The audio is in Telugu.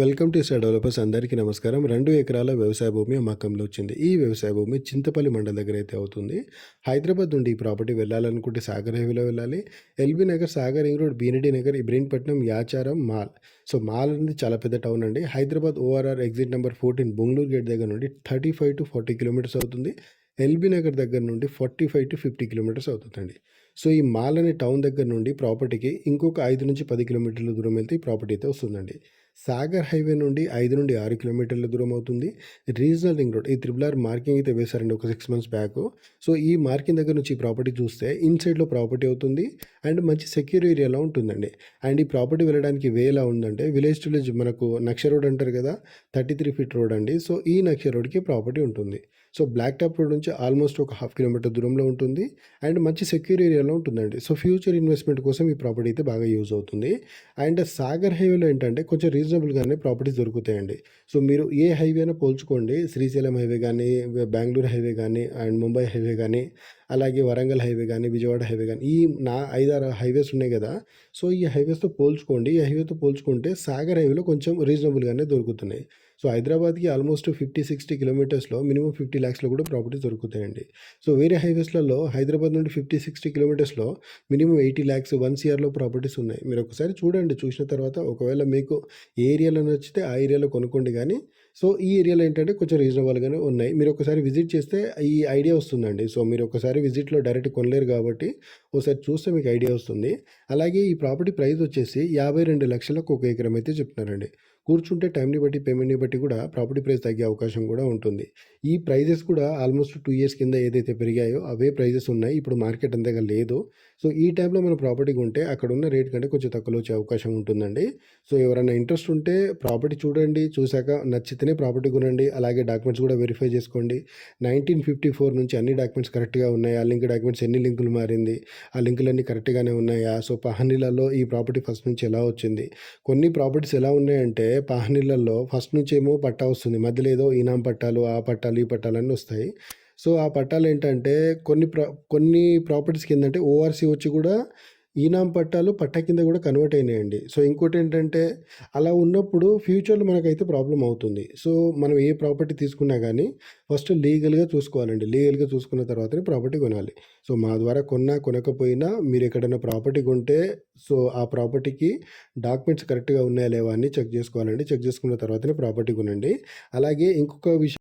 Welcome to ఇస్రా developers. అందరికీ నమస్కారం. రెండు ఎకరాల వ్యవసాయ భూమి అమ్మకంలో వచ్చింది. ఈ వ్యవసాయ భూమి చింతపల్లి మండలం దగ్గర అయితే అవుతుంది. హైదరాబాద్ నుండి ఈ ప్రాపర్టీ వెళ్ళాలనుకుంటే సాగర్ హైవేలో వెళ్ళాలి. LB Nagar Sagar ring road బీనడి Nagar Ibrahimpatnam Yacharam mall. So mall అనేది చాలా పెద్ద టౌన్ అండి. Hyderabad ORR exit number fourteen Bengaluru gate దగ్గర నుండి thirty five to forty kilometres అవుతుంది. ఎల్బీ నగర్ దగ్గర నుండి forty five to fifty kilometres అవుతుందండి. సో ఈ మాల్ అనే టౌన్ దగ్గర నుండి ప్రాపర్టీకి ఇంకొక ఐదు నుంచి పది కిలోమీటర్ల దూరం వెళ్తే ఈ ప్రాపర్టీ అయితే వస్తుందండి. సాగర్ హైవే నుండి ఐదు నుండి ఆరు కిలోమీటర్ల దూరం అవుతుంది. రీజనల్ రింగ్ రోడ్ ఈ త్రిబుల్ ఆర్ మార్కింగ్ అయితే వేశారండి ఒక సిక్స్ మంత్స్ బ్యాక్ సో ఈ మార్కింగ్ దగ్గర నుంచి ఈ ప్రాపర్టీ చూస్తే ఇన్సైడ్లో ప్రాపర్టీ అవుతుంది. అండ్ మంచి సెక్యూర్ ఏరియాలో ఉంటుందండి. అండ్ ఈ ప్రాపర్టీ వెళ్ళడానికి వే ఎలా ఉందంటే విలేజ్ టు విలేజ్ మనకు నక్ష రోడ్ అంటారు కదా థర్టీ త్రీ ఫీట్ రోడ్ అండి. సో ఈ నక్ష రోడ్కి ప్రాపర్టీ ఉంటుంది. సో బ్లాక్ టాప్ రోడ్ నుంచి ఆల్మోస్ట్ ఒక హాఫ్ కిలోమీటర్ దూరంలో ఉంటుంది. అండ్ మంచి సెక్యూర్ ఏరియాలో ఉంటుందండి. సో ఫ్యూచర్ ఇన్వెస్ట్మెంట్ కోసం ఈ ప్రాపర్టీ అయితే బాగా యూజ్ అవుతుంది. అండ్ సాగర్ హైవేలో ఏంటంటే కొంచెం రీజన్ రీజనబుల్గానే ప్రాపర్టీస్ దొరుకుతాయండి. సో మీరు ఏ హైవే అయినా పోల్చుకోండి. శ్రీశైలం హైవే కానీ బెంగళూరు హైవే కానీ అండ్ ముంబై హైవే కానీ అలాగే వరంగల్ హైవే కానీ విజయవాడ హైవే కానీ ఈ నా ఐదారు హైవేస్ ఉన్నాయి కదా. సో ఈ హైవేస్తో పోల్చుకోండి. ఈ హైవేతో పోల్చుకుంటే సాగర్ హైవేలో కొంచెం రీజనబుల్గానే దొరుకుతున్నాయి. సో హైదరాబాద్కి ఆల్మోస్ట్ ఫిఫ్టీ సిక్స్టీ కిలోమీటర్స్లో మినిమం ఫిఫ్టీ ల్యాక్స్లో కూడా ప్రాపర్టీస్ దొరుకుతాయండి. సో వేరే హైవేస్లలో హైదరాబాద్ నుండి ఫిఫ్టీ సిక్స్టీ కిలోమీటర్స్లో మినిమం ఎయిటీ ల్యాక్స్ వన్ సిఆర్లో ప్రాపర్టీస్ ఉన్నాయి. మీరు ఒకసారి చూడండి. చూసిన తర్వాత ఒకవేళ మీకు ఏ ఏరియాలో నచ్చితే ఆ ఏరియాలో కొనుక్కోండి కానీ సో ఈ ఏరియాలో ఏంటంటే కొంచెం రీజనబుల్గానే ఉన్నాయి. మీరు ఒకసారి విజిట్ చేస్తే ఈ ఐడియా వస్తుందండి. సో మీరు ఒకసారి విజిట్లో డైరెక్ట్ కొనలేరు కాబట్టి ఒకసారి చూస్తే మీకు ఐడియా వస్తుంది. అలాగే ఈ ప్రాపర్టీ ప్రైస్ వచ్చేసి యాభై రెండు లక్షలకు ఒక ఎకరం అయితే చెప్తున్నారండి. కూర్చుంటే టైంని బట్టి పేమెంట్ని బట్టి కూడా ప్రాపర్టీ ప్రైస్ తగ్గే అవకాశం కూడా ఉంటుంది. ఈ ప్రైజెస్ కూడా ఆల్మోస్ట్ టూ ఇయర్స్ కింద ఏదైతే పెరిగాయో అవే ప్రైజెస్ ఉన్నాయి. ఇప్పుడు మార్కెట్ అంతగా లేదు. సో ఈ టైంలో మన ప్రాపర్టీ ఉంటే అక్కడ ఉన్న రేట్ కంటే కొంచెం తక్కువలో వచ్చే అవకాశం ఉంటుందండి. సో ఎవరైనా ఇంట్రెస్ట్ ఉంటే ప్రాపర్టీ చూడండి. చూశాక నచ్చితేనే ప్రాపర్టీ కొనండి. అలాగే డాక్యుమెంట్స్ కూడా వెరిఫై చేసుకోండి. నైన్టీన్ ఫిఫ్టీ ఫోర్ నుంచి అన్ని డాక్యుమెంట్స్ కరెక్ట్గా ఉన్నాయి? ఆ లింక్ డాక్యుమెంట్స్ ఎన్ని లింకులు మారింది? ఆ లింకులన్నీ కరెక్ట్గానే ఉన్నాయా? సో పహనీలలో ఈ ప్రాపర్టీ ఫస్ట్ నుంచి ఎలా వచ్చింది? కొన్ని ప్రాపర్టీస్ ఎలా ఉన్నాయంటే పాహనీళ్ళల్లో ఫస్ట్ నుంచి ఏమో పట్టా వస్తుంది. మధ్యలో ఏదో ఈనాం పట్టాలు ఆ పట్టాలు ఈ పట్టాలు అన్నీ వస్తాయి. సో ఆ పట్టాలు ఏంటంటే కొన్ని ప్రా కొన్ని ప్రాపర్టీస్కి ఏంటంటే ఓఆర్సీ వచ్చి కూడా ఈనాం పట్టాలు పట్టా కింద కూడా కన్వర్ట్ అయినాయండి. సో ఇంకోటి ఏంటంటే అలా ఉన్నప్పుడు ఫ్యూచర్లో మనకైతే ప్రాబ్లం అవుతుంది. సో మనం ఏ ప్రాపర్టీ తీసుకున్నా కానీ ఫస్ట్ లీగల్గా చూసుకోవాలండి. లీగల్గా చూసుకున్న తర్వాతనే ప్రాపర్టీ కొనాలి. సో మా ద్వారా కొన్నా కొనకపోయినా మీరు ఎక్కడైనా ప్రాపర్టీ కొంటే సో ఆ ప్రాపర్టీకి డాక్యుమెంట్స్ కరెక్ట్గా ఉన్నాయా లేవా అని చెక్ చేసుకోవాలండి. చెక్ చేసుకున్న తర్వాతనే ప్రాపర్టీ కొనండి. అలాగే ఇంకొక విషయం